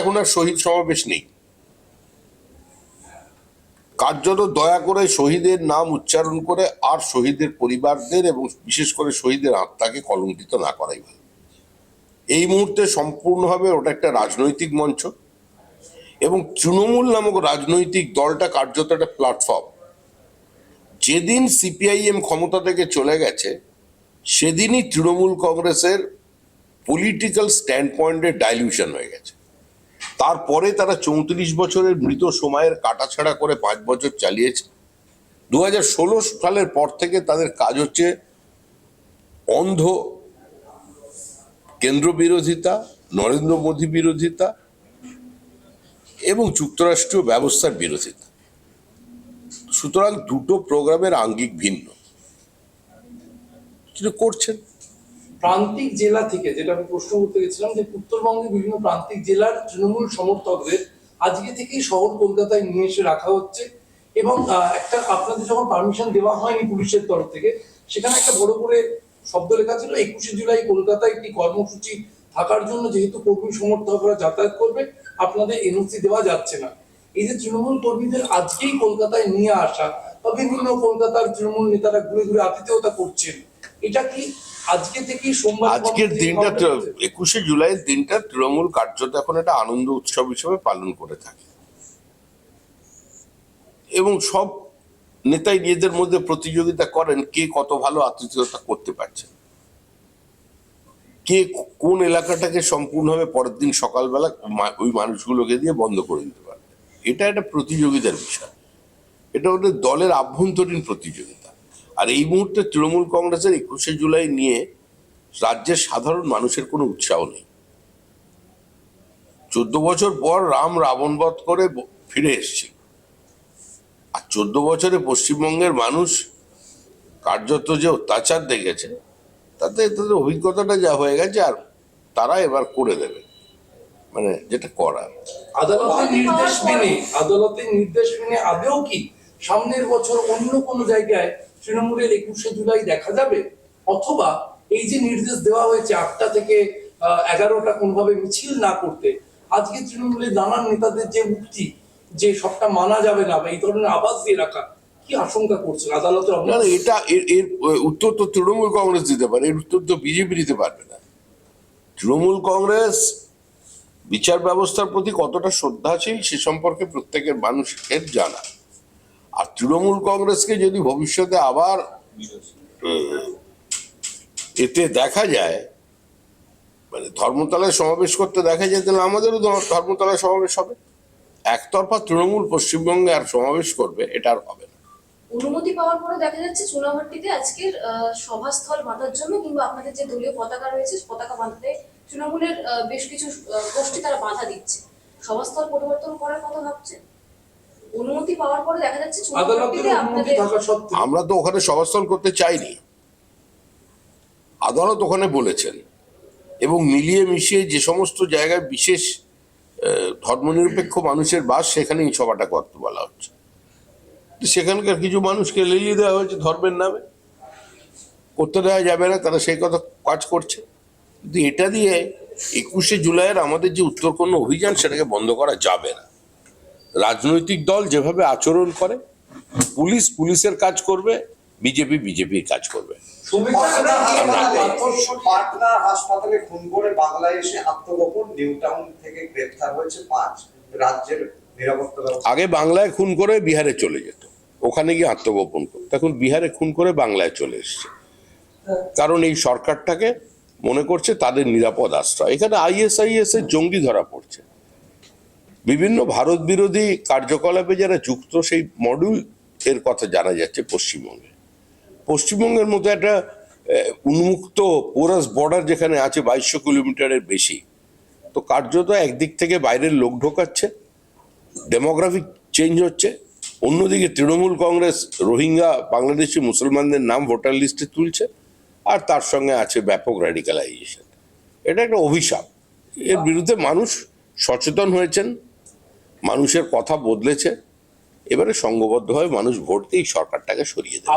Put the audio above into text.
এখন আর শহীদ সমাবেশ নেই। কার্যত দয়া করে শহীদের নাম উচ্চারণ করে আর শহীদের পরিবারদের এবং বিশেষ করে শহীদের আত্মাকে কলঙ্কিত না করাই ভালো। এই মুহূর্তে সম্পূর্ণভাবে ওটা একটা রাজনৈতিক মঞ্চ এবং তৃণমূল নামক রাজনৈতিক দলটা কার্যত একটা প্ল্যাটফর্ম। যেদিন সিপিআইএম ক্ষমতা থেকে চলে গেছে, সেদিনই তৃণমূল কংগ্রেসের পলিটিক্যাল স্ট্যান্ড পয়েন্টের ডাইলিউশন হয়ে গেছে। তারপরে তারা চৌত্রিশ বছরের মৃত সময়ের কাটাছাড়া করে পাঁচ বছর চালিয়েছে। দু হাজার ষোলো সালের পর থেকে তাদের কাজ হচ্ছে অন্ধ কেন্দ্র বিরোধিতা, নরেন্দ্র মোদী বিরোধিতা এবং যুক্তরাষ্ট্রীয় ব্যবস্থার বিরোধিতা। সুতরাং দুটো প্রোগ্রামের আঙ্গিক ভিন্ন। করছেন। প্রান্তিক জেলা থেকে, যেটা আমি প্রশ্ন করতে গেছিলাম যে উত্তরবঙ্গের বিভিন্ন প্রান্তিক জেলার তৃণমূল সমর্থকদের আজকে থেকেই শহর কলকাতায় নিয়ে এসে রাখা হচ্ছে এবং একটা আপনাদের যখন পারমিশন দেওয়া হয়নি পুলিশের তরফ থেকে, সেখানে একটা বড় করে শব্দ লেখা ছিল, একুশে জুলাই কলকাতায় একটি কর্মসূচি থাকার জন্য যেহেতু কর্মী সমর্থকরা যাতায়াত করবে, আপনাদের এনওসি দেওয়া যাচ্ছে না। এই যে তৃণমূল কর্মীদের আজকেই কলকাতায় নিয়ে আসা বা বিভিন্ন কলকাতার তৃণমূল নেতারা ঘুরে ঘুরে আতিথেয়তা করছেন, এটা কি আজকে থেকেই সোমবার আজকের দিনটা একুশে জুলাইয়ের দিনটা তৃণমূল কার্যত এখন একটা আনন্দ উৎসব হিসেবে পালন করে থাকে। এবং সব নেতাই নিজেদের মধ্যে প্রতিযোগিতা করেন কে কত ভালো আতিথেয়তা করতে পারছে। কে কোন এলাকাটাকে সম্পূর্ণভাবে পরের দিন সকালবেলা ওই মানুষগুলোকে দিয়ে বন্ধ করে দিতে পারবে। এটা একটা প্রতিযোগিতার বিষয়। এটা ওদের দলের আভ্যন্তরীণ প্রতিযোগিতা। আর এই মুহূর্তে তৃণমূল কংগ্রেসের একুশে জুলাই নিয়ে রাজ্যের সাধারণ মানুষের কোনো উৎসাহ নেই। চোদ্দ বছর পর রাম রাবণ বধ করে ফিরে এসেছিল আর চোদ্দ বছরে পশ্চিমবঙ্গের মানুষ কার্যত যে অত্যাচার দেখেছে, তাতে তাদের অভিজ্ঞতাটা যা হয়ে গেছে আর তারা এবার করে দেবে। মানে যেটা করার। আদালতের নির্দেশ মেনে, আদালতের নির্দেশ মেনে আদেও কি সামনের বছর অন্য কোনো জায়গায় তৃণমূলের একুশে জুলাই দেখা যাবে? অথবা এই যে নির্দেশ দেওয়া হয়েছে আটটা থেকে এগারোটা কোনোভাবে মিছিল না করতে, আজকে তৃণমূলের নানান নেতাদের যে উক্তি, যে সবটা মানা যাবে না বা এই ধরনের আবাস দিয়ে রাখা আশঙ্কা এটা এর উত্তর তো তৃণমূল কংগ্রেস দিতে এর উত্তর তো বিজেপি দিতে পারবে না। তৃণমূল কংগ্রেস বিচার ব্যবস্থার প্রতি কতটা শ্রদ্ধাশীল সে সম্পর্কে প্রত্যেকের মানুষের জানা। আর তৃণমূল কংগ্রেসকে যদি ভবিষ্যতে আবার এতে দেখা যায় মানে ধর্মতলায় সমাবেশ করতে দেখা যায়, তাহলে আমাদেরও ধর- ধর্মতলায় সমাবেশ হবে। একতরফা তৃণমূল পশ্চিমবঙ্গে আর সমাবেশ করবে, এটা আর হবে অনুমতি পাওয়ার পরে দেখা যাচ্ছে চুনাভট্টিতে আজকের সভাস্থল বাঁধার জন্য কিংবা আপনাদের যে দলীয় পতাকা রয়েছে পতাকা বাঁধাতে তৃণমূলের বেশ কিছু গোষ্ঠী তারা বাধা দিচ্ছে। সভাস্থল পরিবর্তন করার কথা ভাবছেন? অনুমতি পাওয়ার পরে দেখা যাচ্ছে আদালতের অনুমতি থাকা সত্ত্বেও আমরা তো ওখানে সভাস্থল করতে চাইনি। আদালত ওখানে বলেছেন। এবং মিলিয়ে মিশিয়ে যে সমস্ত জায়গায় বিশেষ আহ, ধর্মনিরপেক্ষ মানুষের বাস সেখানে এই সভাটা করতে বলা হচ্ছে। তো সেখানকার কিছু মানুষকে লেলিয়ে দেওয়া হয়েছে ধর্মের নামে। করতে দেওয়া যাবে না তারা সেই কথা কাজ করছে। কিন্তু এটা দিয়ে একুশে জুলাইয়ের আমাদের যে উত্তরকন্য অভিযান সেটাকে বন্ধ করা যাবে না। রাজনৈতিক দল যেভাবে আচরণ করে পুলিশ পুলিশের কাজ করবে বিজেপি বিজেপির কাজ করবে। শুভেচ্ছা পাটনা জানাই, পাথর হাসপাতালে- খুন করে বাংলায় এসে আত্মগোপন নিউ টাউন থেকে গ্রেফতার হয়েছে পাঁচ রাজ্যের আগে বাংলায় খুন করে বিহারে চলে যেত। ওখানে গিয়ে আত্মগোপন করতো। এখন বিহারে খুন করে বাংলায় চলে এসছে। কারণ এই সরকারটাকে মনে করছে তাদের নিরাপদ আশ্রয়। এখানে আইএসআইএস এর জঙ্গি ধরা পড়ছে। বিভিন্ন ভারত বিরোধী কার্যকলাপে যারা যুক্ত, সেই মডিউল এর কথা জানা যাচ্ছে পশ্চিমবঙ্গে। পশ্চিমবঙ্গের মতো একটা উন্মুক্ত পোরাস বর্ডার যেখানে আছে বাইশশো কিলোমিটারের বেশি, তো কার্যত একদিক থেকে বাইরের লোক ঢোকাচ্ছে ডেমোগ্রাফিক চেঞ্জ হচ্ছে। অন্যদিকে তৃণমূল কংগ্রেস, রোহিঙ্গা, বাংলাদেশি মুসলমানদের নাম ভোটার লিস্টে তুলছে, আর তার সঙ্গে আছে ব্যাপক র্যাডিক্যালাইজেশন এটা একটা অভিশাপ। এর বিরুদ্ধে মানুষ সচেতন হয়েছেন মানুষের কথা বদলেছে এবারে সংঘবদ্ধভাবে মানুষ ভোট দিয়ে সরকারটাকে সরিয়ে দেবে।